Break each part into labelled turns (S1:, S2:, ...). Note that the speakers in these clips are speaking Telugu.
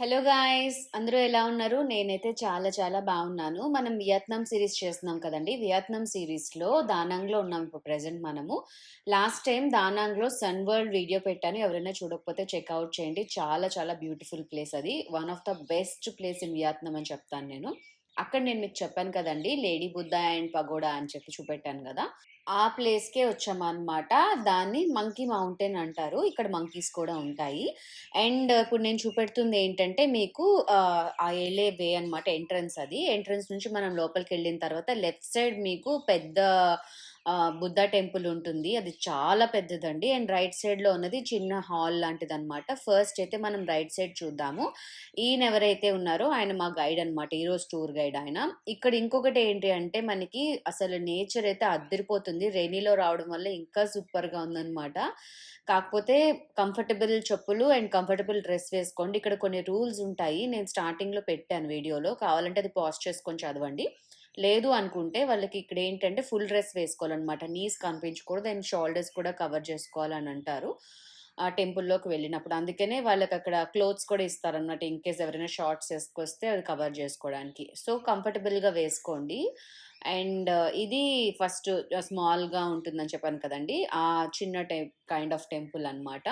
S1: హలో గాయ్స్ అందరూ ఎలా ఉన్నారు? నేనైతే చాలా చాలా బాగున్నాను. మనం వియత్నాం సిరీస్ చేస్తున్నాం కదండి. వియత్నాం సిరీస్లో దానాంగ్లో ఉన్నాం ఇప్పుడు ప్రెసెంట్ మనము. లాస్ట్ టైం దానాంగ్లో సన్ వరల్డ్ వీడియో పెట్టాను. ఎవరైనా చూడకపోతే చెక్అవుట్ చేయండి. చాలా చాలా బ్యూటిఫుల్ ప్లేస్ అది. One of the best place in Vietnam అని చెప్తాను నేను. అక్కడ నేను మీకు చెప్పాను కదండి లేడీ బుద్ధ అండ్ పగోడా అని చెప్పి చూపెట్టాను కదా. ఆ ప్లేస్కే వచ్చామన్నమాట. దాన్ని మంకీ మౌంటైన్ అంటారు. ఇక్కడ మంకీస్ కూడా ఉంటాయి. అండ్ ఇప్పుడు నేను చూపెడుతుంది ఏంటంటే మీకు ఆ, వెళ్ళే వే అన్నమాట ఎంట్రన్స్ అది. ఎంట్రన్స్ నుంచి మనం లోపలికి వెళ్ళిన తర్వాత లెఫ్ట్ సైడ్ మీకు పెద్ద బుద్ధ టెంపుల్ ఉంటుంది. అది చాలా పెద్దదండి. అండ్ రైట్ సైడ్లో ఉన్నది చిన్న హాల్ లాంటిది అనమాట ఫస్ట్ అయితే మనం రైట్ సైడ్ చూద్దాము. ఈయన ఎవరైతే ఉన్నారో ఆయన మా గైడ్ అనమాట ఈరోజు టూర్ గైడ్ ఆయన. ఇక్కడ ఇంకొకటి ఏంటి అంటే మనకి అసలు నేచర్ అయితే అద్దరిపోతుంది. రెయినీలో రావడం వల్ల ఇంకా సూపర్గా ఉందన్నమాట. కాకపోతే కంఫర్టబుల్ చెప్పులు అండ్ కంఫర్టబుల్ డ్రెస్ వేసుకోండి. ఇక్కడ కొన్ని రూల్స్ ఉంటాయి. నేను స్టార్టింగ్లో పెట్టాను వీడియోలో. కావాలంటే అది పాజ్ చేసుకొని చదవండి. లేదు అనుకుంటే వాళ్ళకి ఇక్కడ ఏంటంటే ఫుల్ డ్రెస్ వేసుకోవాలన్నమాట. నీస్ కనిపించకూడదు. అండ్ షోల్డర్స్ కూడా కవర్ చేసుకోవాలని అంటారు. ఆ టెంపుల్లోకి వెళ్ళినప్పుడు. అందుకనే వాళ్ళకి అక్కడ క్లోత్స్ కూడా ఇస్తారన్నమాట ఇన్ కేస్ ఎవరైనా షార్ట్స్ వేసుకొస్తే అది కవర్ చేసుకోవడానికి. సో కంఫర్టబుల్గా వేసుకోండి. అండ్ ఇది ఫస్ట్ స్మాల్గా ఉంటుందని చెప్పాను కదండి. ఆ చిన్న టైప్ కైండ్ ఆఫ్ టెంపుల్ అన్నమాట.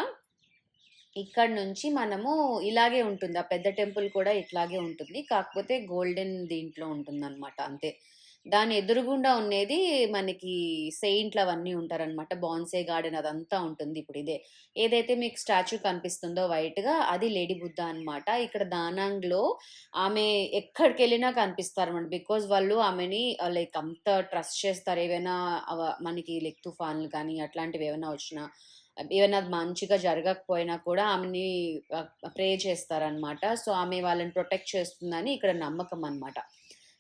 S1: ఇక్కడ నుంచి మనము ఇలాగే ఉంటుంది. ఆ పెద్ద టెంపుల్ కూడా ఇట్లాగే ఉంటుంది. కాకపోతే గోల్డెన్ దీంట్లో ఉంటుందన్నమాట అంతే. దాని ఎదురుగుండా ఉండేది మనకి సెయింట్లు అవన్నీ ఉంటారనమాట బాన్సే గార్డెన్ అదంతా ఉంటుంది ఇప్పుడు ఇదే. ఏదైతే మీకు స్టాచ్యూ కనిపిస్తుందో వైట్గా అది లేడీ బుద్ధ అన్నమాట. ఇక్కడ దానాంగ్లో ఆమె ఎక్కడికి వెళ్ళినా కనిపిస్తారు అనమాట బికాజ్ వాళ్ళు ఆమెని లైక్ అంత ట్రస్ట్ చేస్తారు? ఏవైనా మనకి లైక్ తుఫాన్లు కానీ అట్లాంటివి ఏమైనా వచ్చినా ఏమైనా మంచిగా జరగకపోయినా కూడా ఆమెని ప్రే చేస్తారనమాట సో ఆమె వాళ్ళని ప్రొటెక్ట్ చేస్తుందని ఇక్కడ నమ్మకం అనమాట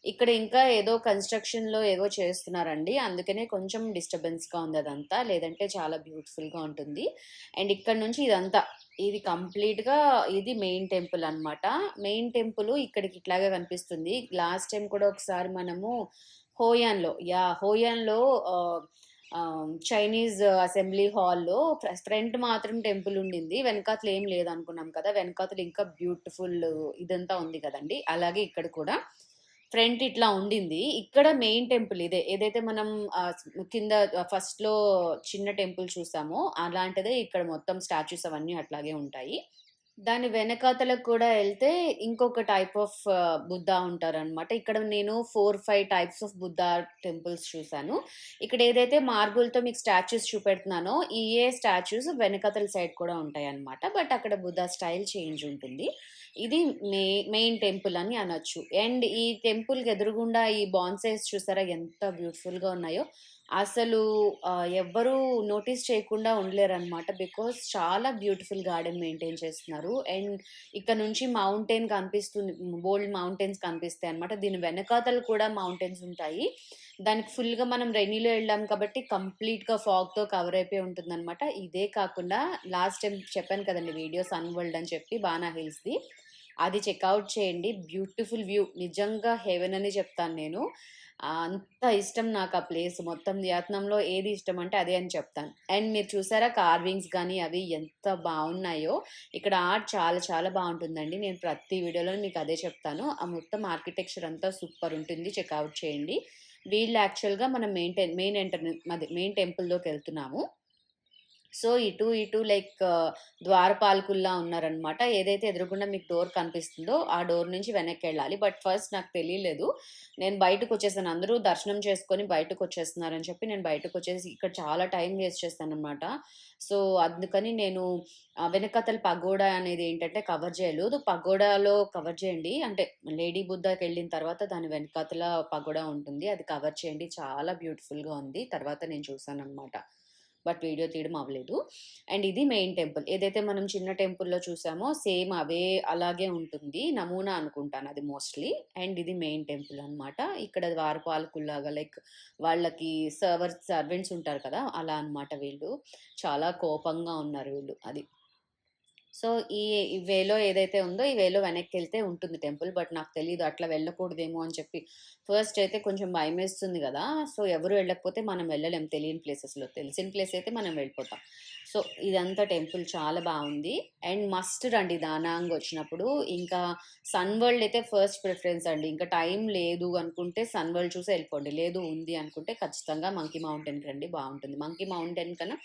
S1: ఇక్కడ ఇంకా ఏదో కన్స్ట్రక్షన్లో ఏదో చేస్తున్నారండి. అందుకనే కొంచెం డిస్టర్బెన్స్గా ఉంది అదంతా. లేదంటే చాలా బ్యూటిఫుల్గా ఉంటుంది. అండ్ ఇక్కడ నుంచి ఇదంతా. ఇది కంప్లీట్గా ఇది మెయిన్ టెంపుల్ అన్నమాట. మెయిన్ టెంపుల్ ఇక్కడికి ఇట్లాగే కనిపిస్తుంది. లాస్ట్ టైం కూడా ఒకసారి మనము హోయాన్లో యా హోయాన్లో చైనీస్ అసెంబ్లీ హాల్లో ఫ్రంట్ మాత్రం టెంపుల్ ఉండింది. వెనకాతలు ఏం లేదనుకున్నాం కదా. వెనకాతలు ఇంకా బ్యూటిఫుల్ ఇదంతా ఉంది కదండి. అలాగే ఇక్కడ కూడా ఫ్రంట్ ఇట్లా ఉండింది. ఇక్కడ మెయిన్ టెంపుల్ ఇదే. ఏదైతే మనం కింద ఫస్ట్లో చిన్న టెంపుల్ చూసామో అలాంటిదే ఇక్కడ మొత్తం స్టాచ్యూస్ అవన్నీ అట్లాగే ఉంటాయి. దాని వెనకాతలకు కూడా వెళ్తే ఇంకొక టైప్ ఆఫ్ uh, బుద్ధ ఉంటారనమాట ఇక్కడ నేను four five types of Buddha temples చూశాను. ఇక్కడ ఏదైతే మార్బుల్తో మీకు స్టాచ్యూస్ చూపెడుతున్నానో ఈ ఏ స్టాచ్యూస్ వెనకాతల సైడ్ కూడా ఉంటాయి అనమాట బట్ అక్కడ బుద్ధ స్టైల్ చేంజ్ ఉంటుంది. ఇది మే మెయిన్ టెంపుల్ అని అనొచ్చు. అండ్ ఈ టెంపుల్కి ఎదురుగుండా ఈ బాన్సైస్ చూసారా? ఎంత బ్యూటిఫుల్గా ఉన్నాయో. అసలు ఎవ్వరూ నోటీస్ చేయకుండా ఉండలేరు అనమాట బికాస్ చాలా బ్యూటిఫుల్ గార్డెన్ మెయింటైన్ చేస్తున్నారు. అండ్ ఇక్కడ నుంచి మౌంటైన్ కనిపిస్తుంది బోల్డ్ మౌంటైన్స్ కనిపిస్తాయి అనమాట దీని వెనకాతలు కూడా మౌంటైన్స్ ఉంటాయి. దానికి ఫుల్గా మనం రెనీలో వెళ్ళాం కాబట్టి కంప్లీట్గా ఫాగ్తో కవర్ అయిపోయి ఉంటుంది అనమాట ఇదే కాకుండా లాస్ట్ టైం చెప్పాను కదండి వీడియో సన్ వరల్డ్ అని చెప్పి బానా హిల్స్ది. అది చెక్అవుట్ చేయండి. Beautiful view. నిజంగా హెవెన్ అని చెప్తాను నేను. అంత ఇష్టం నాకు ఆ ప్లేస్. మొత్తం వియత్నంలో ఏది ఇష్టం అంటే అదే అని చెప్తాను. అండ్ మీరు చూసారా కార్వింగ్స్ కానీ అవి ఎంత బాగున్నాయో. ఇక్కడ ఆర్ట్ చాలా చాలా బాగుంటుందండి. నేను ప్రతి వీడియోలో మీకు అదే చెప్తాను. ఆ మొత్తం ఆర్కిటెక్చర్ అంతా సూపర్ ఉంటుంది. చెక్అవుట్ చేయండి. వీళ్ళు యాక్చువల్గా మనం main ten main enter main టెంపుల్లోకి వెళ్తున్నాము. సో ఇటు ఇటు లైక్ ద్వారపాలకుల్లా ఉన్నారనమాట ఏదైతే ఎదురుగుండా మీకు డోర్ కనిపిస్తుందో ఆ డోర్ నుంచి వెనక్కి వెళ్ళాలి బట్ ఫస్ట్ నాకు తెలియలేదు నేను బయటకు వచ్చేసాను అందరూ దర్శనం చేసుకొని బయటకు వచ్చేస్తున్నారని చెప్పి నేను బయటకు వచ్చేసి ఇక్కడ చాలా టైం వేస్ట్ చేస్తాను అనమాట సో అందుకని నేను వెనకతల పగోడా అనేది ఏంటంటే కవర్ చేయలేదు. పగోడాలో కవర్ చేయండి. అంటే లేడీ బుద్ధకి వెళ్ళిన తర్వాత దాని వెనకాతల పగోడా ఉంటుంది. అది కవర్ చేయండి. చాలా బ్యూటిఫుల్గా ఉంది. తర్వాత నేను చూసాను అనమాట బట్ వీడియో తీయడం అవ్వలేదు. అండ్ ఇది మెయిన్ టెంపుల్. ఏదైతే మనం చిన్న టెంపుల్లో చూసామో సేమ్ అవే అలాగే ఉంటుంది. నమూనా అనుకుంటాను అది మోస్ట్లీ. అండ్ ఇది మెయిన్ టెంపుల్ అన్నమాట. ఇక్కడ ద్వారపాలకుల్లాగా లైక్ వాళ్ళకి సర్వర్ సర్వెంట్స్ ఉంటారు కదా అలా అన్నమాట వీళ్ళు. చాలా కోపంగా ఉన్నారు వీళ్ళు అది. సో, ఈ వేలో ఏదైతే ఉందో, ఈ వేలో వెనక్కి వెళ్తే ఉంటుంది టెంపుల్. బట్ నాకు తెలియదు అట్లా వెళ్ళకూడదేమో అని చెప్పి. ఫస్ట్ అయితే కొంచెం భయమేస్తుంది కదా సో, ఎవరు వెళ్ళకపోతే మనం వెళ్ళలేం తెలియని ప్లేసెస్‌లో. తెలిసిన ప్లేస్ అయితే మనం వెళ్ళిపోతాం. సో, ఇదంతా టెంపుల్ చాలా బాగుంది అండ్ మస్ట్ రండి దానాంగ్ వచ్చినప్పుడు. ఇంకా సన్ వరల్డ్ అయితే ఫస్ట్ ప్రిఫరెన్స్ అండి. ఇంకా టైం లేదు అనుకుంటే సన్ వరల్డ్ చూసి వెళ్ళిపోండి లేదు ఉంది అనుకుంటే ఖచ్చితంగా మంకీ మౌంటైన్‌కి రండి బాగుంటుంది మంకీ మౌంటైన్ కన్నా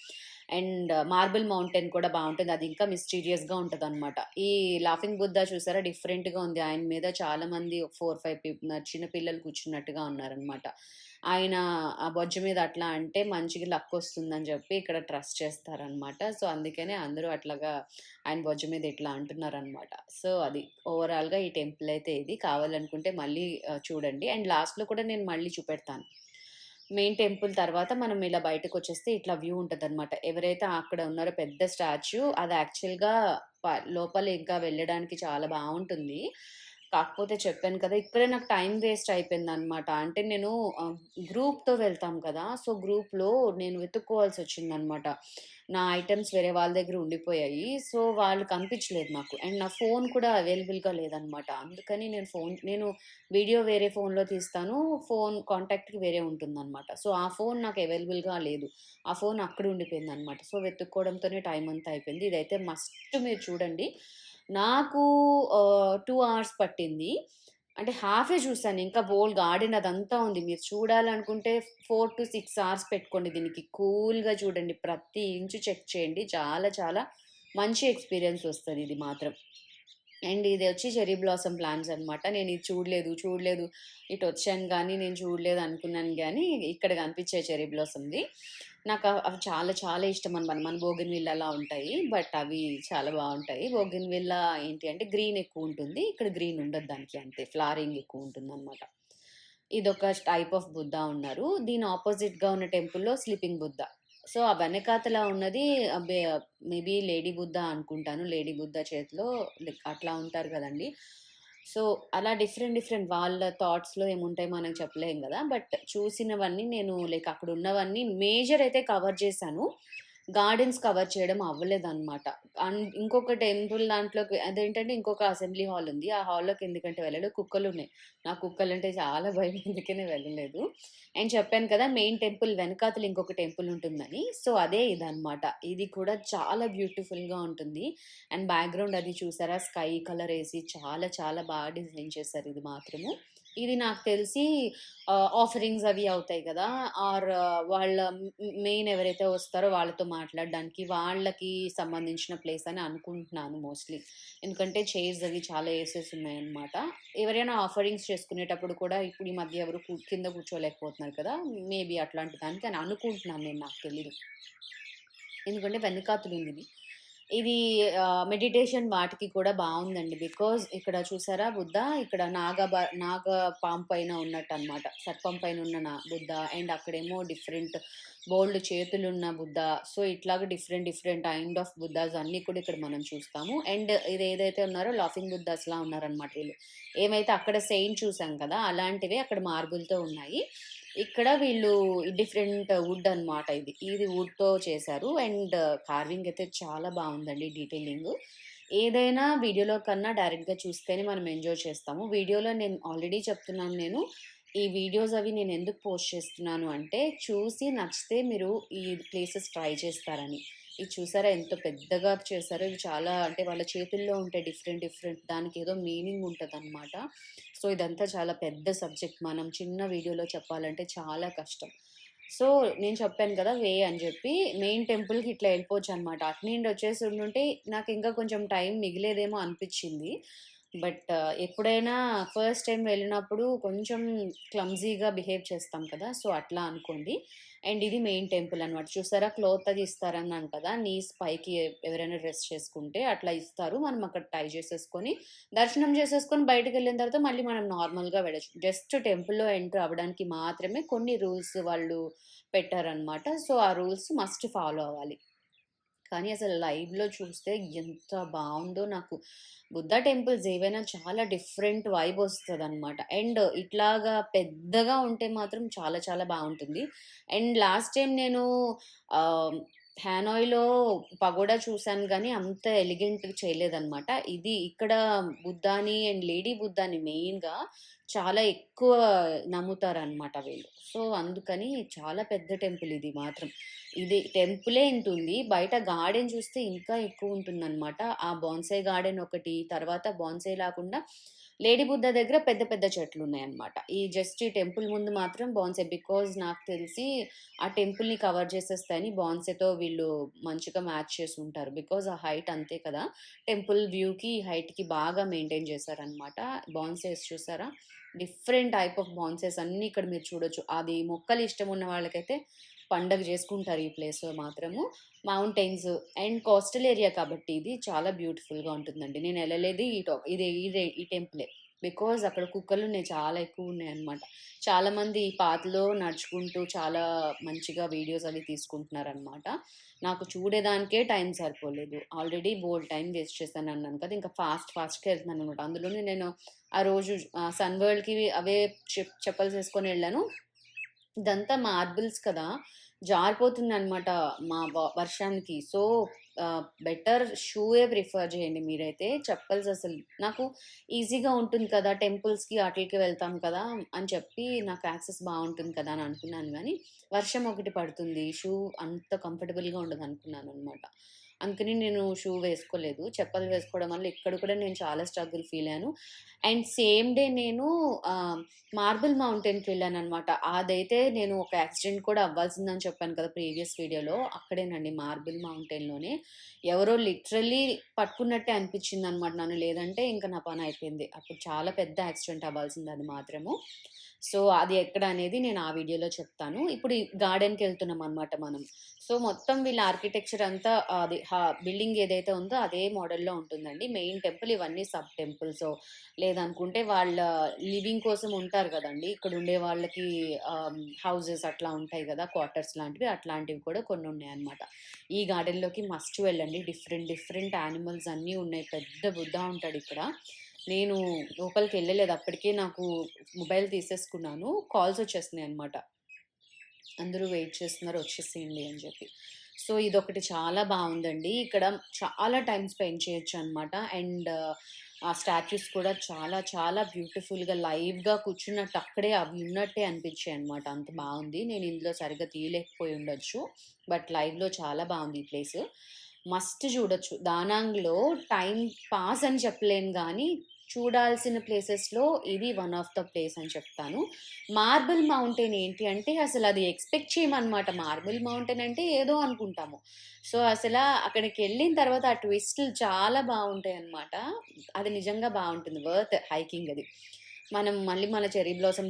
S1: అండ్ మార్బుల్ మౌంటైన్ కూడా బాగుంటుంది అది ఇంకా మిస్టీరియస్‌గా ఉంటదనమాట. ఈ లాఫింగ్ బుద్ధ చూసారా డిఫరెంట్‌గా ఉంది. ఆయన మీద చాలా మంది 4, 5 పీప్ చిన్న పిల్లలు కూర్చున్నట్టుగా ఉన్నారనమాట. ఆయన ఆ బొజ్జ మీద అట్లా అంటే మంచిగా లక్ వస్తుందని చెప్పి ఇక్కడ ట్రస్ట్ చేస్తారనమాట. సో, అందుకనే అందరూ అట్లాగా ఆయన బొజ్జ మీద ఇట్లా అంటున్నారనమాట. సో, అది ఓవరాల్‌గా ఈ టెంపుల్ అయితే ఇది. కావాలనుకుంటే మళ్ళీ చూడండి. అండ్ లాస్ట్‌లో కూడా నేను మళ్ళీ చూపెడతాను. మెయిన్ టెంపుల్ తర్వాత మనం ఇలా బయటకొచ్చేస్తే ఇట్లా వ్యూ ఉంటుంది అనమాట ఎవరైతే అక్కడ ఉన్నారో పెద్ద స్టాచ్యూ అది యాక్చువల్‌గా ప లోపల ఇంకా వెళ్ళడానికి చాలా బాగుంటుంది కాకపోతే చెప్పాను కదా! ఇక్కడే నాకు టైం వేస్ట్ అయిపోయింది అనమాట అంటే నేను గ్రూప్‌తో వెళ్తాం కదా! సో, గ్రూప్‌లో నేను వెతుక్కోవాల్సి వచ్చిందనమాట నా ఐటమ్స్ వేరే వాళ్ళ దగ్గర ఉండిపోయాయి. సో, వాళ్ళు కనిపించలేదు నాకు. అండ్ నా ఫోన్ కూడా అవైలబుల్‌గా లేదనమాట. అందుకని నేను ఫోన్ నేను వీడియో వేరే ఫోన్‌లో తీస్తాను. ఫోన్ కాంటాక్ట్‌కి వేరే ఉంటుందనమాట. సో, ఆ ఫోన్ నాకు అవైలబుల్‌గా లేదు. ఆ ఫోన్ అక్కడ ఉండిపోయిందనమాట. సో, వెతుక్కోవడంతోనే టైం అంతా అయిపోయింది. ఇదైతే మస్ట్ మీరు చూడండి. నాకు టూ అవర్స్ పట్టింది. అంటే హాఫే చూసాను. ఇంకా బోల్ గార్డెన్ అదంతా ఉంది. మీరు చూడాలనుకుంటే 4-6 అవర్స్ పెట్టుకోండి దీనికి. కూల్‌గా చూడండి. ప్రతి ఇంచు చెక్ చేయండి. చాలా చాలా మంచి ఎక్స్‌పీరియన్స్ వస్తుంది ఇది మాత్రం. అండ్ ఇది వచ్చి చెరీ బ్లాసమ్ ప్లాంట్స్ అనమాట. నేను ఇది చూడలేదు, చూడలేదు ఇటు వచ్చాను కానీ నేను చూడలేదు అనుకున్నాను కానీ ఇక్కడ కనిపించే చెరీ బ్లాసమ్ది నాకు అవి చాలా చాలా ఇష్టం అనమాట. మన బోగన్‌విల్లాలా ఉంటాయి. బట్ అవి చాలా బాగుంటాయి బోగన్‌విల్లా ఏంటి అంటే గ్రీన్ ఎక్కువ ఉంటుంది ఇక్కడ గ్రీన్ ఉండదు దానికి అంతే. ఫ్లారింగ్ ఎక్కువ ఉంటుంది అనమాట ఇదొక టైప్ ఆఫ్ బుద్ధ ఉన్నారు. దీని ఆపోజిట్గా ఉన్న టెంపుల్‌లో స్లీపింగ్ బుద్ధ. సో, ఆ వెనకాతల ఉన్నది మేబీ లేడీ బుద్ధ అనుకుంటాను. లేడీ బుద్ధ చేతిలో లైక్ అట్లా ఉంటారు కదండీ! సో, అలా డిఫరెంట్ డిఫరెంట్ వాళ్ళ థాట్స్‌లో ఏముంటాయి మనం చెప్పలేం కదా బట్ చూసినవన్నీ నేను లైక్ అక్కడ ఉన్నవన్నీ మేజర్ అయితే కవర్ చేశాను. గార్డెన్స్ కవర్ చేయడం అవ్వలేదనమాట. అండ్ ఇంకొక టెంపుల్ దాంట్లోకి అదేంటంటే ఇంకొక అసెంబ్లీ హాల్ ఉంది. ఆ హాల్‌లోకి ఎందుకంటే వెళ్ళలేదు. కుక్కలున్నాయి. నాకు కుక్కలంటే చాలా భయం ఎందుకనే వెళ్ళలేదు. అండ్ చెప్పాను కదా! మెయిన్ టెంపుల్ వెనకాతల ఇంకొక టెంపుల్ ఉంటుందని. సో, అదే ఇదనమాట. ఇది కూడా చాలా బ్యూటిఫుల్‌గా ఉంటుంది. అండ్ బ్యాక్‌గ్రౌండ్ అది చూసారా స్కై కలర్ వేసి చాలా చాలా బాగా డిజైన్ చేశారు ఇది మాత్రము. ఇది నాకు తెలిసి ఆఫరింగ్స్ అవి అవుతాయి కదా ఆర్ వాళ్ళ మెయిన్ ఎవరైతే వస్తారో వాళ్ళతో మాట్లాడడానికి వాళ్ళకి సంబంధించిన ప్లేస్ అని అనుకుంటున్నాను మోస్ట్‌లీ. ఎందుకంటే చైర్స్ అవి చాలా ఏసెస్ ఉన్నాయన్నమాట. ఎవరైనా ఆఫరింగ్స్ చేసుకునేటప్పుడు కూడా ఇప్పుడు ఈ మధ్య ఎవరు కింద కూర్చోలేకపోతున్నారు కదా! మేబీ అట్లాంటి దానికి అని అనుకుంటున్నాను నేను. నాకు తెలియదు ఎందుకంటే వెనకాతల ఉంది ఇది. మెడిటేషన్ వాటికి కూడా బాగుందండి బికాజ్ ఇక్కడ చూసారా బుద్ధ ఇక్కడ నాగ నాగ పాం పైన ఉన్నట్టనమాట. సర్పం పైన ఉన్న నా బుద్ధ అండ్ అక్కడేమో డిఫరెంట్ బోల్డ్ చేతులున్న బుద్ధ. సో, ఇట్లాగ different different kind of Buddhas అన్నీ కూడా ఇక్కడ మనం చూస్తాము. అండ్ ఇది ఏదైతే ఉన్నారో లాఫింగ్ బుద్ధాస్‌లా ఉన్నారనమాట వీళ్ళు. ఏమైతే అక్కడ సెయింట్ చూసాం కదా! అలాంటివే అక్కడ మార్బుల్‌తో ఉన్నాయి. ఇక్కడ వీళ్ళు డిఫరెంట్ వుడ్ అనమాట ఇది. ఇది వుడ్‌తో చేశారు. అండ్ uh, కార్వింగ్ అయితే చాలా బాగుందండి డీటెయిలింగ్ ఏదైనా వీడియోలో కన్నా డైరెక్ట్‌గా చూస్తేనే మనం ఎంజాయ్ చేస్తాము. వీడియోలో నేను ఆల్రెడీ చెప్తున్నాను నేను. ఈ వీడియోస్ అవి నేను ఎందుకు పోస్ట్ చేస్తున్నాను అంటే చూసి నచ్చితే మీరు ఈ ప్లేసెస్ ట్రై చేస్తారని. ఇది చూసారా ఎంత పెద్దగా చేశారో ఇవి చాలా అంటే వాళ్ళ చేతుల్లో ఉంటాయి డిఫరెంట్ డిఫరెంట్ దానికి ఏదో మీనింగ్ ఉంటుంది అనమాట సో, ఇదంతా చాలా పెద్ద సబ్జెక్ట్. మనం చిన్న వీడియోలో చెప్పాలంటే చాలా కష్టం. సో, నేను చెప్పాను కదా! వే అని చెప్పి మెయిన్ టెంపుల్‌కి ఇట్లా వెళ్ళిపోవచ్చనమాట. అటు నుండి వచ్చేసి ఉండుంటే నాకు ఇంకా కొంచెం టైం మిగిలేదేమో అనిపించింది బట్ ఎప్పుడైనా ఫస్ట్ టైం వెళ్ళినప్పుడు కొంచెం క్లమ్జీగా బిహేవ్ చేస్తాం కదా! సో, అట్లా అనుకోండి. అండ్ ఇది మెయిన్ టెంపుల్ అనమాట. చూసారా క్లోత్ అది ఇస్తారన్నాను కదా! నీస్ పైకి ఎవరైనా డ్రెస్ చేసుకుంటే అట్లా ఇస్తారు. మనం అక్కడ టై చేసేసుకొని దర్శనం చేసేసుకొని బయటికెళ్ళిన తర్వాత మళ్ళీ మనం నార్మల్‌గా వెళ్ళచ్చు జస్ట్ టెంపుల్‌లో ఎంటర్ అవ్వడానికి మాత్రమే కొన్ని రూల్స్ వాళ్ళు పెట్టారనమాట. సో, ఆ రూల్స్ మస్ట్ ఫాలో అవ్వాలి. కానీ అసలు లైవ్‌లో చూస్తే ఎంత బాగుందో నాకు. బుద్ధ టెంపుల్స్ ఏవైనా చాలా డిఫరెంట్ వైబ్ వస్తుంది అనమాట అండ్ ఇట్లాగా పెద్దగా ఉంటే మాత్రం చాలా చాలా బాగుంటుంది. అండ్ లాస్ట్ టైం నేను హ్యానాయ్‌లో పగోడా చూసాను కానీ అంత ఎలిగెంట్‌గా చేయలేదనమాట. ఇది ఇక్కడ బుద్ధాని అండ్ లేడీ బుద్ధాని మెయిన్‌గా చాలా ఎక్కువ నమ్ముతారనమాట వీళ్ళు. సో, అందుకని చాలా పెద్ద టెంపుల్ ఇది మాత్రం. ఇది టెంపులే ఉంటుంది బయట గార్డెన్ చూస్తే ఇంకా ఎక్కువ ఉంటుందన్నమాట ఆ బాన్సే గార్డెన్ ఒకటి, తర్వాత బాన్సే లాకుండా లేడీ బుద్ధ దగ్గర పెద్ద పెద్ద చెట్లు ఉన్నాయన్నమాట ఈ జస్ట్ ఈ టెంపుల్ ముందు మాత్రం బాన్సే బికాజ్ నాకు తెలిసి ఆ టెంపుల్‌ని కవర్ చేసేస్తాయని బాన్సేతో వీళ్ళు మంచిగా మ్యాచ్ చేసుంటారు. బికాజ్ ఆ హైట్ అంతే కదా! టెంపుల్ వ్యూకి, హైట్‌కి బాగా మెయింటైన్ చేశారనమాట. బాన్సేస్ చూసారా? డిఫరెంట్ టైప్ ఆఫ్ బాన్సెస్ అన్నీ ఇక్కడ మీరు చూడొచ్చు. అది మొక్కలు ఇష్టం ఉన్న వాళ్ళకైతే పండగ చేసుకుంటారు ఈ ప్లేస్‌లో మాత్రము. మౌంటైన్స్ అండ్ కోస్టల్ ఏరియా కాబట్టి ఇది చాలా బ్యూటిఫుల్‌గా ఉంటుందండి. నేను వెళ్ళలేదు ఈ టో ఇది ఈ టెంపులే. బికాజ్ అక్కడ కుక్కలు ఉన్నాయి చాలా ఎక్కువ ఉన్నాయి అనమాట చాలామంది ఈ పాతలో నడుచుకుంటూ చాలా మంచిగా వీడియోస్ అవి తీసుకుంటున్నారనమాట. నాకు చూడేదానికే టైం సరిపోలేదు. ఆల్రెడీ బోలెడు టైం వేస్ట్ చేశానన్నాను కదా! ఇంకా ఫాస్ట్ ఫాస్ట్‌గా అనమాట అందులోనే నేను ఆ రోజు సన్ వరల్డ్‌కి అవే చెప్ చెప్పల్స్ వేసుకొని వెళ్ళాను ఇదంతా మార్బుల్స్ కదా! జారిపోతుంది అనమాట మా వర్షానికి. సో, బెటర్ షూయే ప్రిఫర్ చేయండి మీరైతే. చెప్పల్స్ అసలు నాకు ఈజీగా ఉంటుంది కదా! టెంపుల్స్‌కి వాటికి వెళ్తాం కదా! అని చెప్పి నాకు యాక్సెస్ బాగుంటుంది కదా! అని అనుకున్నాను కానీ వర్షం ఒకటి పడుతుంది. షూ అంత కంఫర్టబుల్‌గా ఉండదు అనుకున్నాను అనమాట అందుకని నేను షూ వేసుకోలేదు. చెప్పలు వేసుకోవడం వల్ల ఇక్కడ కూడా నేను చాలా స్ట్రగుల్ ఫీల్ అయ్యాను. అండ్ సేమ్ డే నేను మార్బుల్ మౌంటైన్‌కి వెళ్ళాననమాట. అదైతే నేను ఒక యాక్సిడెంట్ కూడా అవ్వాల్సిందని చెప్పాను కదా! ప్రీవియస్ వీడియోలో. అక్కడేనండి మార్బుల్ మౌంటైన్‌లోనే. ఎవరో లిటరల్లీ పట్టుకున్నట్టే అనిపించింది అనమాట నన్ను. లేదంటే ఇంక నా పని అయిపోయింది. అప్పుడు చాలా పెద్ద యాక్సిడెంట్ అవ్వాల్సింది అది మాత్రము. సో, అది ఎక్కడ అనేది నేను ఆ వీడియోలో చెప్తాను. ఇప్పుడు గార్డెన్కి వెళ్తున్నాం అనమాట మనం. సో, మొత్తం వీళ్ళ ఆర్కిటెక్చర్ అంతా అది బిల్డింగ్ ఏదైతే ఉందో అదే మోడల్‌లో ఉంటుందండి. మెయిన్ టెంపుల్ ఇవన్నీ సబ్ టెంపుల్స్ లేదనుకుంటే వాళ్ళ లివింగ్ కోసం ఉంటారు కదండి ఇక్కడ ఉండే వాళ్ళకి హౌజెస్ హౌసెస్ అట్లా ఉంటాయి కదా క్వార్టర్స్ లాంటివి అట్లాంటివి కూడా కొన్ని కొన్నున్నాయన్నమాట. ఈ గార్డెన్‌లోకి మస్ట్ వెళ్ళండి. డిఫరెంట్ డిఫరెంట్ యానిమల్స్ అన్నీ ఉన్నాయి. పెద్ద బుద్ధ ఉంటాడిక్కడ. నేను లోపలికి వెళ్ళలేదు అప్పటికే నాకు మొబైల్ తీసేసుకున్నాను. కాల్స్ వచ్చేస్తున్నాయి అనమాట అందరూ వెయిట్ చేస్తున్నారు వచ్చేసేయండి అని చెప్పి. సో, ఇదొకటి చాలా బాగుందండి ఇక్కడ చాలా టైం స్పెండ్ చేయొచ్చనమాట. అండ్ ఆ స్టాచ్యూస్ కూడా చాలా చాలా బ్యూటిఫుల్‌గా లైవ్‌గా కూర్చున్నట్టు అక్కడే అవి ఉన్నట్టే అనిపించాయి అనమాట అంత బాగుంది నేను ఇందులో సరిగ్గా తీయలేకపోయి ఉండొచ్చు. బట్ లైవ్‌లో చాలా బాగుంది ఈ ప్లేస్ మస్ట్ చూడొచ్చు. దానాంగ్‌లో టైం పాస్ అని చెప్పలేను కానీ చూడాల్సిన ప్లేసెస్‌లో ఇది వన్ ఆఫ్ ద ప్లేస్ అని చెప్తాను. మార్బుల్ మౌంటైన్ ఏంటి అంటే అసలు అది ఎక్స్‌పెక్ట్ చేయమనమాట. మార్బుల్ మౌంటైన్ అంటే ఏదో అనుకుంటాము. సో, అసలు అక్కడికి వెళ్ళిన తర్వాత ఆ ట్విస్ట్లు చాలా బాగుంటాయి అన్నమాట అది నిజంగా బాగుంటుంది వర్త్ హైకింగ్ అది. మనం మళ్ళీ మన చెర్రీ బ్లాసమ్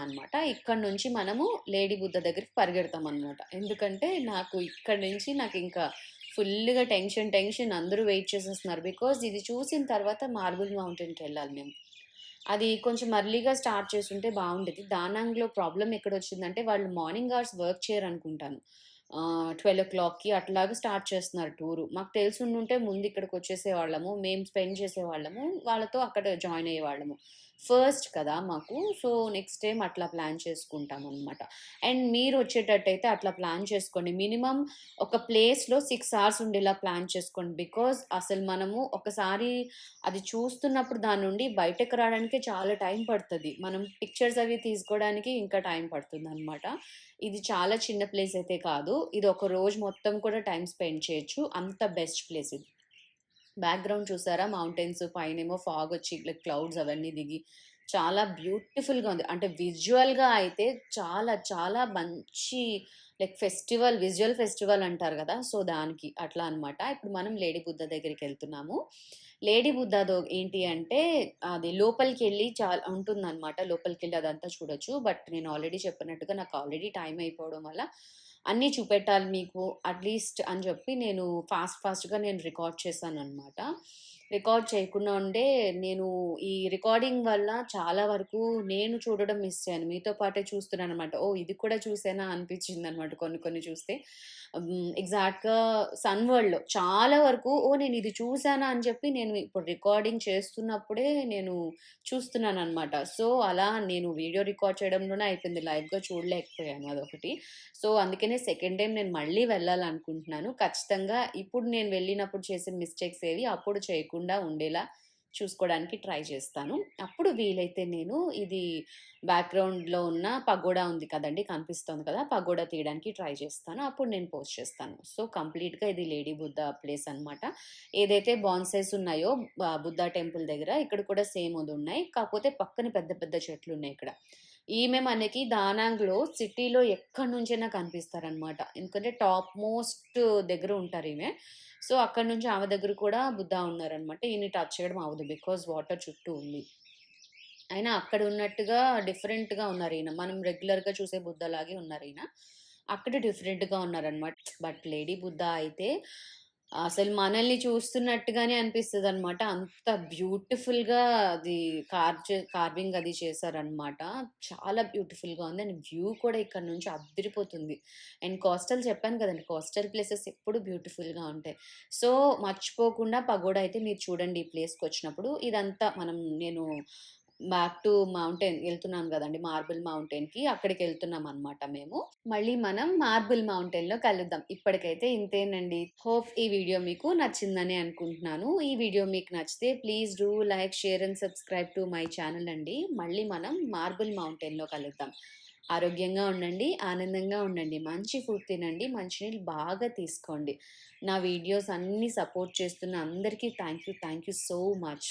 S1: అనమాట ఇక్కడి నుంచి మనము లేడీ బుద్ధ దగ్గరికి పరిగెడతామనమాట. ఎందుకంటే నాకు ఇక్కడి నుంచి నాకు ఇంకా ఫుల్గా టెన్షన్ టెన్షన్ అందరూ వెయిట్ చేసేస్తున్నారు. బికాజ్ ఇది చూసిన తర్వాత మార్బుల్ మౌంటైన్కి వెళ్ళాలి మేము. అది కొంచెం అర్లీగా స్టార్ట్ చేస్తుంటే బాగుండేది దానాంగ్‌లో ఎక్కడ వచ్చిందంటే వాళ్ళు మార్నింగ్ అవర్స్ వర్క్ చేయరనుకుంటాను. ఆహ్, 12:00కి అట్లాగా స్టార్ట్ చేస్తున్నారు టూరు. మాకు తెలిసి ఉంటే ముందు ఇక్కడికి వచ్చేసే వాళ్ళము మేము స్పెండ్ చేసేవాళ్ళము. వాళ్ళతో అక్కడ జాయిన్ అయ్యేవాళ్ళము. ఫస్ట్ కదా మాకు. సో, నెక్స్ట్ టైం అట్లా ప్లాన్ చేసుకుంటాం అనమాట అండ్ మీరు వచ్చేటట్టయితే అట్లా ప్లాన్ చేసుకోండి. మినిమమ్ ఒక ప్లేస్‌లో సిక్స్ అవర్స్ ఉండేలా ప్లాన్ చేసుకోండి. బికాజ్ అసలు మనము ఒకసారి అది చూస్తున్నప్పుడు దాని నుండి బయటకు రావడానికే చాలా టైం పడుతుంది మనం పిక్చర్స్ అవి తీసుకోవడానికి ఇంకా టైం పడుతుంది అనమాట ఇది చాలా చిన్న ప్లేస్ అయితే కాదు. ఇది ఒక రోజు మొత్తం కూడా టైం స్పెండ్ చేయొచ్చు. అంత బెస్ట్ ప్లేస్ ఇది. బ్యాక్‌గ్రౌండ్ చూసారా? మౌంటైన్స్ పైనేమో ఫాగ్ వచ్చి ఇట్లా క్లౌడ్స్ అవన్నీ దిగి చాలా బ్యూటిఫుల్‌గా ఉంది. అంటే విజువల్‌గా అయితే చాలా చాలా మంచి లైక్ ఫెస్టివల్ విజువల్ ఫెస్టివల్ అంటారు కదా సో, దానికి అట్లా అనమాట. ఇప్పుడు మనం లేడీ బుద్ధ దగ్గరికెళ్తున్నాము. లేడీ బుద్ధాదో ఏంటి అంటే అది లోపలికి వెళ్ళి చాలా ఉంటుందన్నమాట లోపలికి వెళ్ళి అదంతా చూడొచ్చు. బట్ నేను ఆల్రెడీ చెప్పినట్టుగా నాకు ఆల్రెడీ టైం అయిపోవడం వల్ల అన్నీ చూపెట్టాలి మీకు అట్‌లీస్ట్ అని చెప్పి నేను ఫాస్ట్ ఫాస్ట్‌గా నేను రికార్డ్ చేశాను అనమాట రికార్డ్ చేయకుండా ఉండే నేను ఈ రికార్డింగ్ వల్ల చాలా వరకు నేను చూడడం మిస్ అయ్యాను. మీతో పాటే చూస్తున్నాను అనమాట ఓ ఇది కూడా చూసానా అనిపించిందనమాట కొన్ని కొన్ని చూస్తే. ఎగ్జాక్ట్‌గా సన్ వరల్డ్‌లో చాలా వరకు ఓ నేను ఇది చూసానా అని చెప్పి నేను ఇప్పుడు రికార్డింగ్ చేస్తున్నప్పుడే నేను చూస్తున్నాను అనమాట సో, అలా నేను వీడియో రికార్డ్ చేయడంలోనే అయిపోయింది. లైవ్‌గా చూడలేకపోయాను అదొకటి. సో, అందుకనే సెకండ్ టైం నేను మళ్ళీ వెళ్ళాలనుకుంటున్నాను. ఖచ్చితంగా ఇప్పుడు నేను వెళ్ళినప్పుడు చేసిన మిస్టేక్స్ ఏవి అప్పుడు చేయకుండా ఉండేలా చూసుకోవడానికి ట్రై చేస్తాను. అప్పుడు వీలైతే నేను ఇది బ్యాక్‌గ్రౌండ్‌లో ఉన్న పగోడా ఉంది కదండి కనిపిస్తోంది కదా! పగోడా తీయడానికి ట్రై చేస్తాను. అప్పుడు నేను పోస్ట్ చేస్తాను. సో, కంప్లీట్‌గా ఇది లేడీ బుద్ధ ప్లేస్ అనమాట. ఏదైతే బాన్సైస్ ఉన్నాయో బుద్ధ టెంపుల్ దగ్గర ఇక్కడ కూడా సేమ్ అది ఉన్నాయి కాకపోతే పక్కన పెద్ద పెద్ద చెట్లు ఉన్నాయి ఇక్కడ. ఈమె మనకి దానాంగ్‌లో సిటీలో ఎక్కడి నుంచైనా కనిపిస్తారనమాట. ఎందుకంటే టాప్ మోస్ట్ దగ్గర ఉంటారు ఈమె సో, అక్కడి నుంచి ఆమె దగ్గర కూడా బుద్ధ ఉన్నారనమాట. ఈయన్ని టచ్ చేయడం అవ్వదు. బికాజ్ వాటర్ చుట్టూ ఉంది. అయినా అక్కడ ఉన్నట్టుగా డిఫరెంట్‌గా ఉన్నారు ఈయన మనం రెగ్యులర్‌గా చూసే బుద్ధలాగే ఉన్నారీయన. అక్కడ డిఫరెంట్‌గా ఉన్నారనమాట. బట్ లేడీ బుద్ధ అయితే అసలు మనల్ని చూస్తున్నట్టుగానే అనిపిస్తుంది అనమాట అంత బ్యూటిఫుల్‌గా అది కార్ చే కార్వింగ్ అది చేశారనమాట. చాలా బ్యూటిఫుల్‌గా ఉంది. అండ్ వ్యూ కూడా ఇక్కడ నుంచి అదిరిపోతుంది అండ్ కోస్టల్ చెప్పాను కదండి కోస్టల్ ప్లేసెస్ ఎప్పుడు బ్యూటిఫుల్‌గా ఉంటాయి. సో, మర్చిపోకుండా పగోడా అయితే మీరు చూడండి ఈ ప్లేస్కి వచ్చినప్పుడు ఇదంతా మనం నేను బ్యాక్ టు మౌంటైన్ వెళ్తున్నాం కదండి మార్బుల్ మౌంటెన్కి అక్కడికి వెళ్తున్నాం అనమాట మేము. మళ్ళీ మనం మార్బుల్ మౌంటైన్‌లో కలుద్దాం. ఇప్పటికైతే ఇంతేనండి. హోప్ ఈ వీడియో మీకు నచ్చిందని అనుకుంటున్నాను. ఈ వీడియో మీకు నచ్చితే please do like, share and subscribe to my channel అండి. మళ్ళీ మనం మార్బుల్ మౌంటైన్‌లో కలుద్దాం. ఆరోగ్యంగా ఉండండి. ఆనందంగా ఉండండి. మంచి ఫుడ్ తినండి. మంచినీళ్ళు బాగా తీసుకోండి. నా వీడియోస్ అన్నీ సపోర్ట్ చేస్తున్న అందరికీ thank you. Thank you so much.